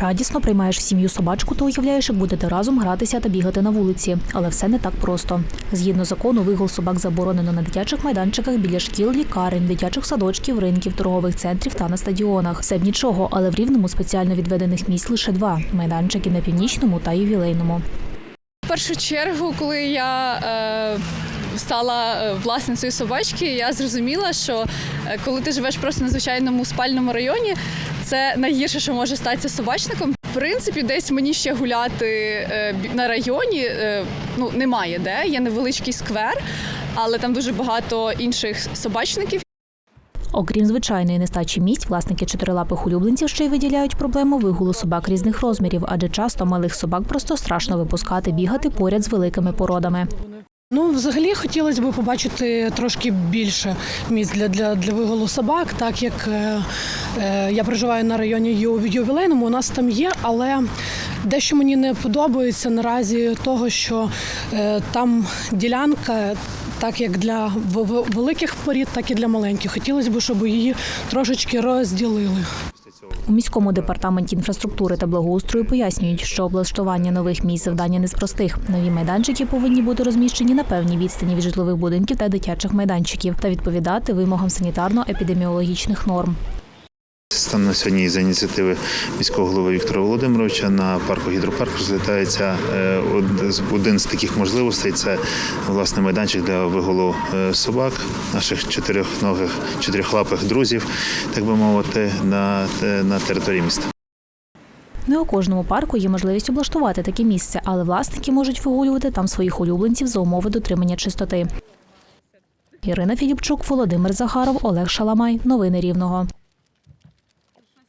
Радісно приймаєш в сім'ю собачку та уявляєш, як будете разом гратися та бігати на вулиці. Але все не так просто. Згідно закону, вигул собак заборонено на дитячих майданчиках біля шкіл, лікарень, дитячих садочків, ринків, торгових центрів та на стадіонах. Все б нічого, але в рівному спеціально відведених місць лише два майданчики на північному та ювілейному. В першу чергу, коли я е, стала е, власницею собачки, я зрозуміла, що е, коли ти живеш просто на звичайному спальному районі, це найгірше, що може статися собачником. В принципі, десь мені ще гуляти е, на районі е, ну, немає де. Є невеличкий сквер, але там дуже багато інших собачників. Окрім звичайної нестачі місць, власники чотирилапих улюбленців ще й виділяють проблему вигулу собак різних розмірів, адже часто малих собак просто страшно випускати бігати поряд з великими породами. Ну, взагалі хотілося б побачити трошки більше місць для, для, для виголу собак, так як е, е, я проживаю на районі Ю- ювілейному, у нас там є, але дещо мені не подобається наразі того, що е, там ділянка. Так як для великих порід, так і для маленьких. Хотілося б, щоб її трошечки розділили. У міському департаменті інфраструктури та благоустрою пояснюють, що облаштування нових місць завдання не з простих. Нові майданчики повинні бути розміщені на певній відстані від житлових будинків та дитячих майданчиків та відповідати вимогам санітарно-епідеміологічних норм. Станом сьогодні за ініціативи міського голови Віктора Володимировича на парку гідропарк розглядається е, один з таких можливостей. Це власне майданчик для виголу е, собак, наших чотирьохногих, чотирьохлапих друзів, так би мовити, на, е, на території міста. Не у кожному парку є можливість облаштувати таке місце, але власники можуть вигулювати там своїх улюбленців за умови дотримання чистоти. Ірина Філіпчук, Володимир Захаров, Олег Шаламай. Новини Рівного.